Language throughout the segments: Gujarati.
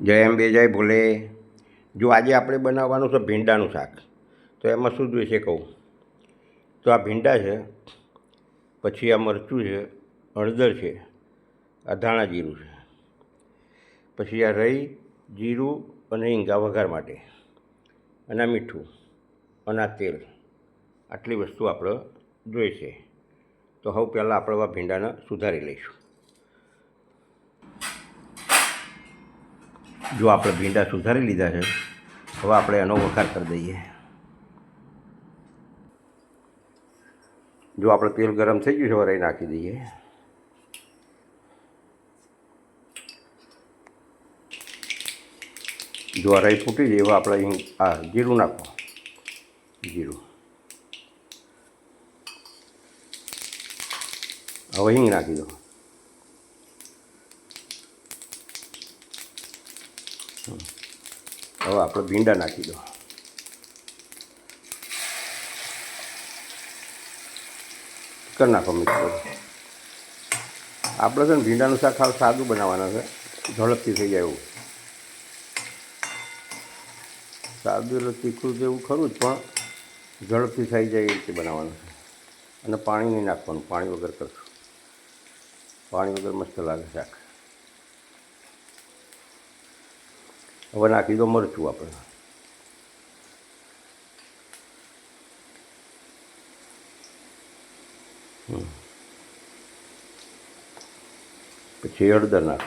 જય અંબે જય ભોલે. જો આજે આપણે બનાવવાનું છે ભીંડાનું શાક, તો એમાં શું જોઈશે કહું? તો આ ભીંડા છે, પછી આ મરચું છે, હળદર છે, આ ધાણા જીરું છે, પછી આ રઈ જીરું અને હિંગા વઘાર માટે, અને આ મીઠું અને આ તેલ, આટલી વસ્તુ આપણે જોઈશે તો હવે પહેલાં આપણે આ ભીંડાને સુધારી લઈશું. જો આપણે ભીંડા સુધારી લીધા છે, હવે આપણે એનો વઘાર કરી દઈએ. જો આપણે તેલ ગરમ થઈ ગયું છે વરાઈ નાખી દઈએ. જો રાઈ ફૂટી જાય એવા આપણે અહીં આ જીરું નાખો જીરું. હવે હિંગ નાખી દો. હવે આપણે ભીંડા નાખી દો. કરી નાખો મિત્રો આપણે છે ને ભીંડાનું શાક ખાવ સાદું બનાવવાના છે. ઝડપથી થઈ જાય એવું. સાદું એટલે તીખું એવું ખરું જ, પણ ઝડપથી થઈ જાય એ રીતે બનાવવાનું છે. અને પાણી નહીં નાખવાનું, પાણી વગર કરશું. પાણી વગર મસ્ત લાગે શાક. હવે નાખી દો મરચું આપણે. પછી હળદર નાખ.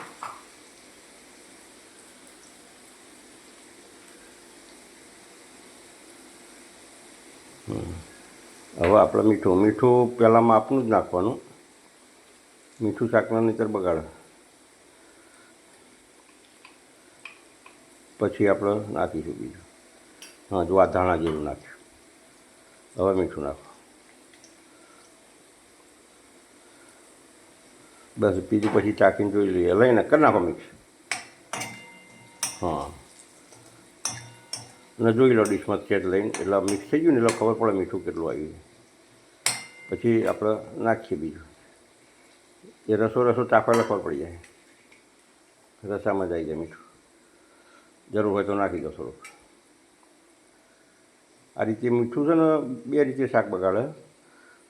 હવે આપણે મીઠું મીઠું પહેલાં માપનું જ નાખવાનું. મીઠું શાકના નહીતર બગાડે પછી આપણે નાખીશું બીજું. હા, જો આ ધાણા જેવું નાખ્યું. હવે મીઠું નાખો. બસ, બીજું પછી ચાકીને જોઈ લઈએ. લઈને કરી નાખો મિક્સ. હા. અને જોઈ લો ડીશમાં ચેટ લઈને. એટલે મિક્સ થઈ ગયું ને, એટલે ખબર પડે મીઠું કેટલું આવ્યું પછી આપણે નાખીએ બીજું. એ રસો રસો ચાખવા ખબર પડી જાય. રસામાં જ આવી જાય મીઠું. જરૂર હોય તો નાખી દો થોડુંક. આ રીતે મીઠું છે ને બે રીતે શાક બગાડે.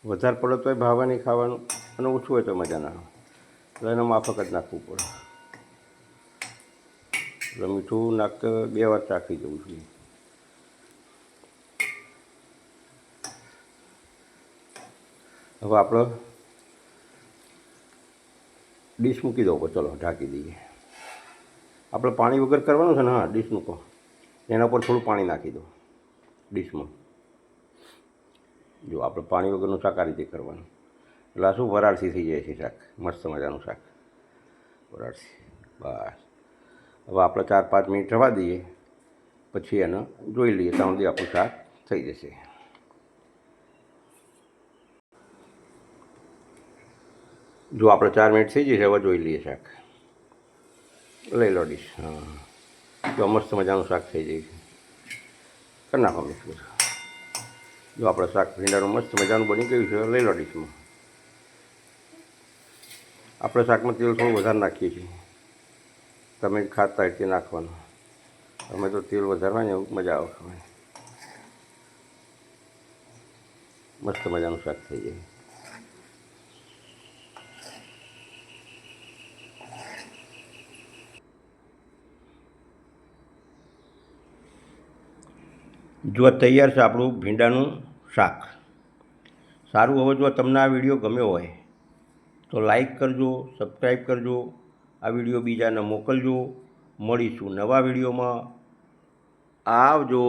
વધારે પડે તોય ભાવે નહીં ખાવાનું અને ઓછું હોય તો મજા ના એટલે એને માફક જ નાખવું પડે. એટલે મીઠું નાખતા બે વાર ચાખી જવું જોઈએ હવે આપણે ડીશ મૂકી દઉં. ચલો, ઢાંકી દઈએ. આપણે પાણી વગર કરવાનું છે ને, હા ડીશ મૂકો એના ઉપર થોડું પાણી નાખી દો, ડીશમાં. જો આપણે પાણી વગરનું શાક આ રીતે કરવાનું. એટલે આ શું, વરાળથી થઈ જાય છે શાક, મસ્ત મજાનું શાક. વરાળથી, બસ. હવે આપણે ચાર પાંચ મિનિટ રવા દઈએ, પછી એને જોઈ લઈએ, ત્યાં સુધી આપણું શાક થઈ જશે. જો આપણે ચાર મિનિટ થઈ જશે, હવે જોઈ લઈએ શાક. લઈ લો ડીશ હા. જો મસ્ત મજાનું શાક થઈ જાય છે. કરી નાખો મિક્સ જો આપણે શાક ભીંડાનું મસ્ત મજાનું બની ગયું છે, લઈ લો ડીશમાં આપણે શાકમાં તેલ થોડું વધારે નાખીએ છીએ. તમે ખાતા તે નાખવાનું. અમે તો તેલ વધારવાની મજા આવે મસ્ત મજાનું શાક થઈ જાય. જો તૈયાર છે આપણું ભીંડાનું શાક. સારું હવે જો તમને આ વીડિયો ગમ્યો હોય, તો લાઈક કરજો, સબસ્ક્રાઈબ કરજો, આ વીડિયો બીજાને મોકલજો. મળીશું નવા વિડીયોમાં. આવજો.